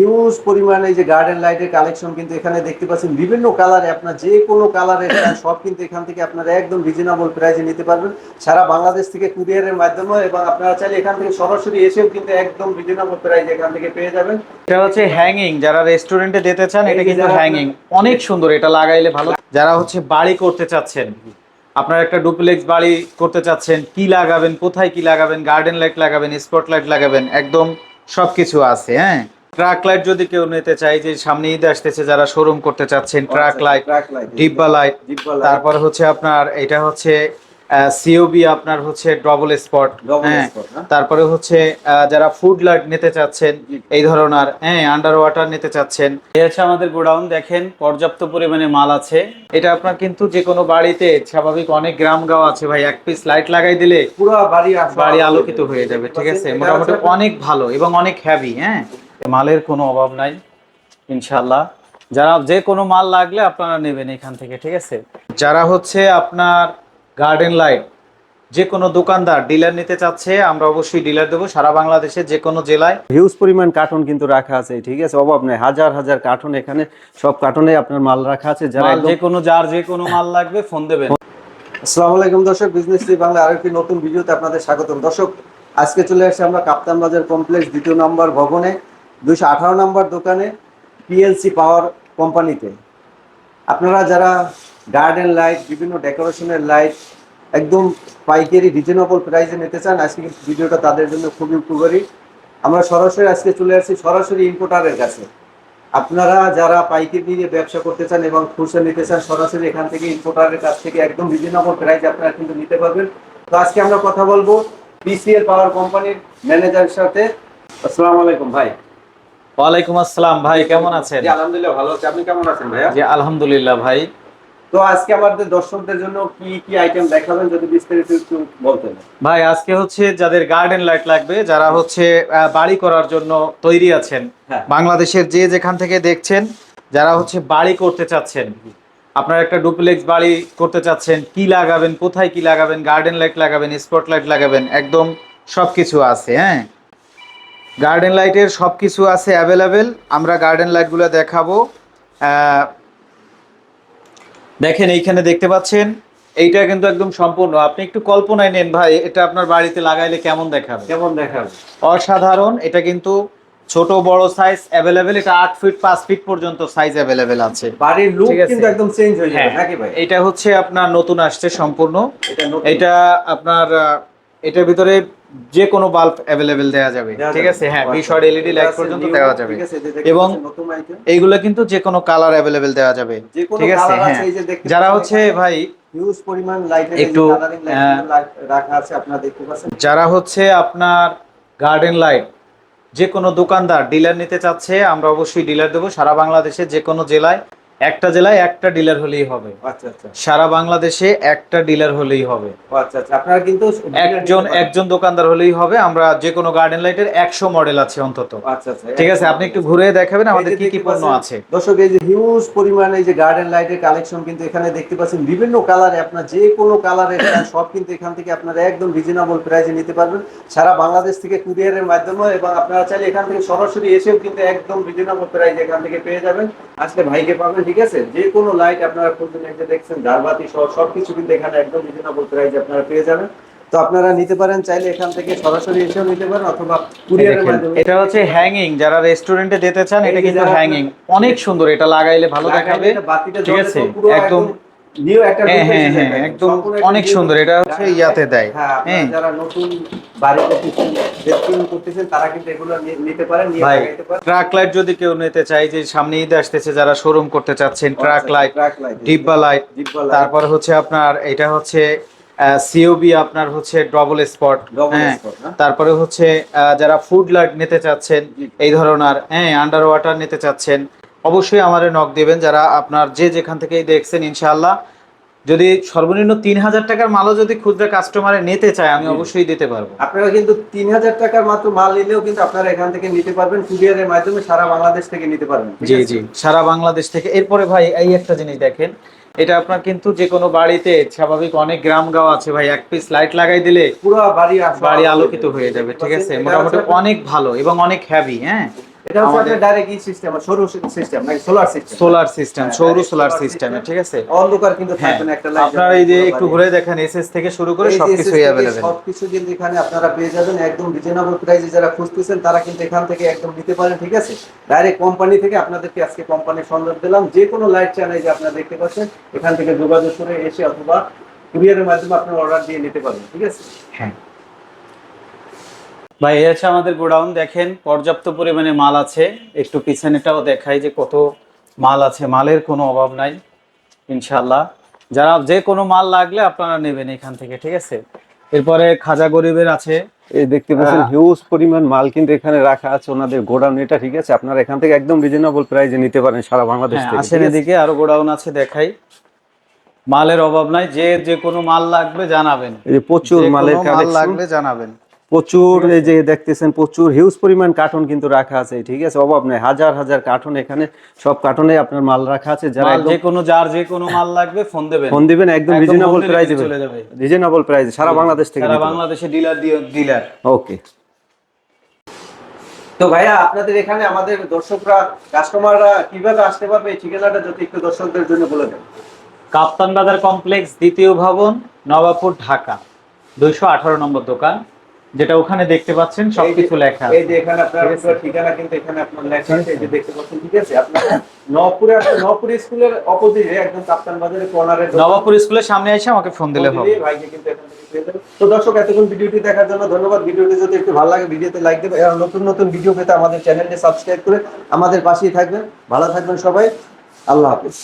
Huge পরিমাণে এই যে গার্ডেন লাইটের কালেকশন কিন্তু এখানে দেখতে পাচ্ছেন বিভিন্ন কালারে আপনার যে কোনো কালারের সব কিন্তু এখান থেকে আপনারা একদম রিজনেবল প্রাইসে নিতে পারবেন। সারা বাংলাদেশ থেকে কুরিয়ারের মাধ্যমে এবং আপনারা চাইলে এখান থেকে সরাসরি এসেও কিন্তু একদম রিজনেবল প্রাইসে এখান থেকে পেয়ে যাবেন। এটা হচ্ছে হ্যাঙ্গিং যারা রেস্টুরেন্টে দিতে চান এটা কিন্তু হ্যাঙ্গিং অনেক সুন্দর এটা লাগাইলে ভালো। যারা হচ্ছে বাড়ি করতে চাচ্ছেন আপনার একটা ডুপ্লেক্স বাড়ি করতে চাচ্ছেন কি লাগাবেন কোথায় কি লাগাবেন গার্ডেন লাইট লাগাবেন স্পট লাইট লাগাবেন একদম সবকিছু আছে হ্যাঁ? ট্রাক লাইট যদি কেউ নিতে চাই যে সামনে ঈদ আসতেছে যারা শোরুম করতে চাচ্ছেন ট্রাক লাইট ডিব্বা লাইট তারপর হচ্ছে আপনার এটা হচ্ছে সিওবি আপনার হচ্ছে ডবল স্পট হ্যাঁ। না? তারপরে হচ্ছে যারা ফুড লাইট নিতে চাচ্ছেন এই ধরনের হ্যাঁ আন্ডার ওয়াটার নিতে চাচ্ছেন। আমাদের গোডাউন দেখেন পর্যাপ্ত পরিমাণে মাল আছে। এটা আপনার কিন্তু যে কোনো বাড়িতে স্বাভাবিক অনেক গ্রাম গাও আছে ভাই এক পিস লাইট লাগাই দিলে পুরো বাড়ি বাড়ি আলোকিত হয়ে যাবে। ঠিক আছে? মোটামুটি অনেক ভালো এবং অনেক হ্যাভি হ্যাঁ। মালের কোনো অভাব নাই ইনশাল্লাহ যারা যে কোনো মাল লাগলে আপনারা নেবেন এখান থেকে ঠিক আছে? যারা হচ্ছে আপনার গার্ডেন লাইট যে কোনো দোকানদার ডিলার নিতে চাচ্ছে আমরা অবশ্যই ডিলার দেবো। সারা বাংলাদেশে যে কোনো জেলায়। হিউজ পরিমাণ কার্টন কিন্তু রাখা আছে ঠিক আছে? অভাব নেই। হাজার হাজার কার্টন এখানে সব কার্টনে আপনার মাল রাখা আছে। যারা যে কোনো যার যে কোনো মাল লাগবে ফোন দেবেন। আসসালামু আলাইকুম দর্শক বিজনেস টি বাংলা আরেকটি নতুন ভিডিওতে আপনাদের স্বাগতম। দর্শক আজকে চলে আসছি আমরা কাপ্তান বাজার কমপ্লেক্স দ্বিতীয় নম্বর ভবনে। দুইশো আঠারো নম্বর দোকানে পিএলসি পাওয়ার কোম্পানিতে। আপনারা যারা গার্ডেন লাইট বিভিন্ন ডেকোরেশনের লাইট একদম পাইকারি রিজনেবল প্রাইসে নিতে চান, আজকে কিন্তু ভিডিওটা তাদের জন্য খুবই উপকারী। আমরা সরাসরি আজকে চলে আসছি সরাসরি ইম্পোর্টারের কাছে। আপনারা যারা পাইকারি নিয়ে ব্যবসা করতে চান এবং খুচরা নিতে চান, সরাসরি এখান থেকে ইম্পোর্টারের কাছ থেকে একদম রিজনেবল প্রাইস আপনারা কিন্তু নিতে পারবেন। তো আজকে আমরা কথা বলব পিসিএল পাওয়ার কোম্পানির ম্যানেজারের সাথে। আসসালামু আলাইকুম ভাই। ওয়ালাইকুম আসসালাম ভাই কেমন আছেন? আলহামদুলিল্লাহ ভালো আছি। আপনি কেমন আছেন ভাইয়া? জি আলহামদুলিল্লাহ ভাই। তো আজকে আমাদের দর্শকদের জন্য কি কি আইটেম দেখাবেন যদি বিস্তারিত একটু বলতেন? ভাই আজকে হচ্ছে যাদের গার্ডেন লাইট লাগবে যারা হচ্ছে বাড়ি করার জন্য তৈরি আছেন হ্যাঁ। বাংলাদেশের যে যেখান থেকে দেখছেন যারা হচ্ছে বাড়ি করতে চাচ্ছেন আপনার একটা ডুপ্লেক্স বাড়ি করতে চাচ্ছেন কি লাগাবেন কোথায় কি লাগাবেন গার্ডেন লাইট লাগাবেন স্পট লাইট লাগাবেন একদম সবকিছু আছে হ্যাঁ? গার্ডেন লাইটের সবকিছু আছে অ্যাভেলেবেল আমরা গার্ডেন লাইটগুলো দেখাবো। দেখেন এইখানে দেখতে পাচ্ছেন এইটা কিন্তু একদম সম্পূর্ণ। আপনি একটু কল্পনায় নেন ভাই এটা আপনার বাড়িতে লাগাইলে কেমন দেখাবে? কেমন দেখাবেন অসাধারণ এটা কিন্তু ছোট বড় সাইজ অ্যাভেলেবেল এটা আট ফিট পাঁচ ফিট পর্যন্ত সাইজ অ্যাভেলেবেল আছে। বাড়ির লুক কিন্তু একদম চেঞ্জ হয়ে যাবে হ্যাঁ। নাকি ভাই? এটা হচ্ছে আপনার নতুন আসছে সম্পূর্ণ। এটা এটা আপনার এটার ভিতরে যে কোনো বাল্ব অ্যাভেলেবেল দেওয়া যাবে ঠিক আছে? হ্যাঁ। বিশর এলইডি লাইট পর্যন্ত দেওয়া যাবে। এবং। এইগুলো কিন্তু যে কোনো কালার অ্যাভেলেবেল দেওয়া যাবে। ঠিক আছে? হ্যাঁ। যারা হচ্ছে ভাই হিউজ পরিমাণ লাইটের একটু, লাইট রাখা আছে আপনারা দেখতে পাচ্ছেন। যারা হচ্ছে আপনার গার্ডেন লাইট যে কোনো দোকানদার ডিলার নিতে চাচ্ছে আমরা অবশ্যই ডিলার দেবো। সারা বাংলাদেশে যে কোনো জেলায় একটা জেলায় একটা ডিলার হলেই হবে। আচ্ছা আচ্ছা। সারা বাংলাদেশে একটা ডিলার হলেই হবে। আচ্ছা আচ্ছা। আপনারা কিন্তু একজন একজন দোকানদার হলেই হবে। আমরা যে কোনো গার্ডেন লাইটের একশো মডেল আছে অন্তত। আচ্ছা আচ্ছা। ঠিক আছে আপনি একটু ঘুরে দেখাবেন আমাদের কি কি পণ্য আছে। দর্শক এই যে হিউজ পরিমাণে এই যে গার্ডেন লাইটের কালেকশন কিন্তু এখানে দেখতে পাচ্ছেন বিভিন্ন কালারে আপনার যে কোনো কালারের সব কিন্তু এখান থেকে আপনারা একদম রিজনেবল প্রাইসে নিতে পারবেন। সারা বাংলাদেশ থেকে কুরিয়ারের মাধ্যমে এবং আপনারা চাইলে এখান থেকে সরাসরি এসেও কিন্তু একদম রিজনেবল প্রাইস এখান থেকে পেয়ে যাবেন। আসলে ভাইকে পাবেন ঠিক আছে? যে কোনো লাইট আপনারা এই যে দেখছেন ঝাড়বাতি সহ সবকিছু কিন্তু এখানে একদম রিজনেবল প্রাইসে আপনারা পেয়ে যাবেন। তো আপনারা নিতে পারেন চাইলে এখান থেকে সরাসরি এসেও নিতে পারেন অথবা কুরিয়ারের মাধ্যমে। এটা হচ্ছে হ্যাঙ্গিং যারা রেস্টুরেন্টে দিতে চান এটা কিন্তু হ্যাঙ্গিং অনেক সুন্দর এটা লাগাইলে ভালো দেখাবে। বাতিটা ঠিক আছে একদম নিউ একটা হ্যাঁ, হ্যাঁ, হ্যাঁ, একদম অনেক সুন্দর। এটা হচ্ছে ইয়াতে দেয়। হ্যাঁ। যারা নতুন বাড়ি করতেছেন রেস্টুরেন্ট করতেছেন তারা কিন্তু এগুলো নিতে পারেন নিয়ে লাগাইতে পারেন ট্রাক লাইট যদি কেউ নিতে চায় যে সামনে ঈদ আসতেছে যারা শোরুম করতে চাচ্ছেন ট্রাক লাইট ডিব্বা লাইট তারপর হচ্ছে আপনার এটা হচ্ছে সিওবি আপনার হচ্ছে ডবল স্পট হ্যাঁ তারপরে হচ্ছে যারা ফুড লাইট নিতে চাচ্ছেন এই ধরনের হ্যাঁ আন্ডার ওয়াটার নিতে চাচ্ছেন অবশ্যই আমাদের নক দিবেন যারা আপনার যে যেখান থেকে দেখছেন ইনশাআল্লাহ। যদি সর্বনিম্ন তিন হাজার টাকার মালও যদি খুচরা কাস্টমারে নিতে চায় আমি অবশ্যই দিতে পারব। আপনারা কিন্তু তিন হাজার টাকার মাত্র মাল নিলেও কিন্তু আপনারা এখান থেকে নিতে পারবেন কুরিয়ারের মাধ্যমে সারা বাংলাদেশ থেকে নিতে পারবেন জি জি সারা বাংলাদেশ থেকে। এরপরে ভাই এই একটা জিনিস দেখেন এটা আপনার কিন্তু যে কোনো বাড়িতে স্বাভাবিক অনেক গ্রাম গাও আছে ভাই এক পিস লাইট লাগাই দিলে পুরো বাড়ি বাড়ি আলোকিত হয়ে যাবে ঠিক আছে? মোটামুটি অনেক ভালো এবং অনেক হ্যাভি হ্যাঁ? এটা হচ্ছে ডাইরেক্ট ই সিস্টেম সরু সিস্টেম নাকি সোলার সিস্টেম সোলার সিস্টেম হ্যাঁ, সৌর সোলার সিস্টেমে ঠিক আছে? অন্ধকার কিন্তু হ্যাঁ থাকবে না একটা লাইট আপনারা এই যে একটু ঘুরে দেখেন এসএস থেকে শুরু করে সবকিছুই অ্যাভেলেবেল সবকিছু কিন্তু এখানে আপনারা পেয়ে যাবেন একদম রিজনেবল প্রাইসে যারা খুঁজতেছেন তারা কিন্তু এখান থেকে একদম নিতে পারেন ঠিক আছে? ডাইরেক্ট কোম্পানি থেকে আপনাদেরকে আজকে কোম্পানির সন্ধান দিলাম যে কোনো লাইট চ্যানেল যে আপনারা দেখতে পাচ্ছেন এখান থেকে যোগাযোগ করে এসে অথবা কুরিয়ারের মাধ্যমে আপনারা অর্ডার দিয়ে নিতে পারবেন ঠিক আছে? হ্যাঁ। ভাই এই হচ্ছে আমাদের গোডাউন দেখেন পর্যাপ্ত পরিমাণে মাল আছে। একটু পিছনেটাও দেখাই যে কত মাল আছে। মালের কোনো অভাব নাই ইনশাল্লাহ যারা যে কোনো মাল লাগলে আপনারা নেবেন এখান থেকে ঠিক আছে? এরপরে খাজা গরিবের আছে। এই দেখতে পাচ্ছেন। হিউজ পরিমাণ মাল কিন্তু এখানে রাখা আছে ওনাদের গোডাউন। এটা ঠিক আছে আপনারা এখান থেকে একদম রিজনেবল প্রাইসে নিতে পারেন সারা বাংলাদেশ হ্যাঁ, থেকে আসেন আছে? এদিকে আরও গোডাউন আছে দেখাই। মালের অভাব নাই যে যে কোনো মাল লাগবে জানাবেন। এই যে প্রচুর মালের মাল কালেকশন লাগবে জানাবেন। প্রচুর এই যে দেখতেছেন প্রচুর হিউজ পরিমাণ কার্টন কিন্তু রাখা আছে ঠিক আছে? অভাব নাই হাজার হাজার কার্টন এখানে সব কার্টনে আপনার মাল রাখা আছে যারা যে কোনো যার যে কোনো মাল লাগবে ফোন দেবেন। ফোন দিবেন একদম রিজনেবল প্রাইস দিবেন। চলে যাবে। রিজনেবল প্রাইস সারা বাংলাদেশ থেকে সারা বাংলাদেশে ডিলার ডিলার ওকে তো ভাইয়া আপনাদের এখানে আমাদের দর্শকরা কাস্টমাররা কীভাবে আসতে পারবে এই ঠিকানাটা যদি একটু দর্শকদের জন্য বলে দেন। কাপ্তান বাজার কমপ্লেক্স দ্বিতীয় ভবন নবাবপুর ঢাকা। দুইশো আঠারো নম্বর দোকান। যেটা ওখানে দেখতে পাচ্ছেন সবকিছু লেখা এই যে এখানে আপনার ঠিক ঠিকানা কিন্তু এখানে আপনার লেখা আছে এই যে দেখতে পাচ্ছেন ঠিক আছে? আপনার নবপুরে নবপুর স্কুলের অপোজিটে একদম কাপ্তান বাজারের কর্নারে নবাবপুর স্কুলের সামনে এসে আমাকে ফোন দিলে হবে। ভাইকে কিন্তু এখান থেকে তো দর্শক এতক্ষণ ভিডিওটি দেখার জন্য ধন্যবাদ। ভিডিওটি যদি একটু ভালো লাগে ভিডিওতে লাইক দেবে। আর নতুন নতুন ভিডিও পেতে আমাদের চ্যানেলটি সাবস্ক্রাইব করে আমাদের পাশেই থাকবেন। ভালো থাকবেন সবাই। আল্লাহ হাফিজ।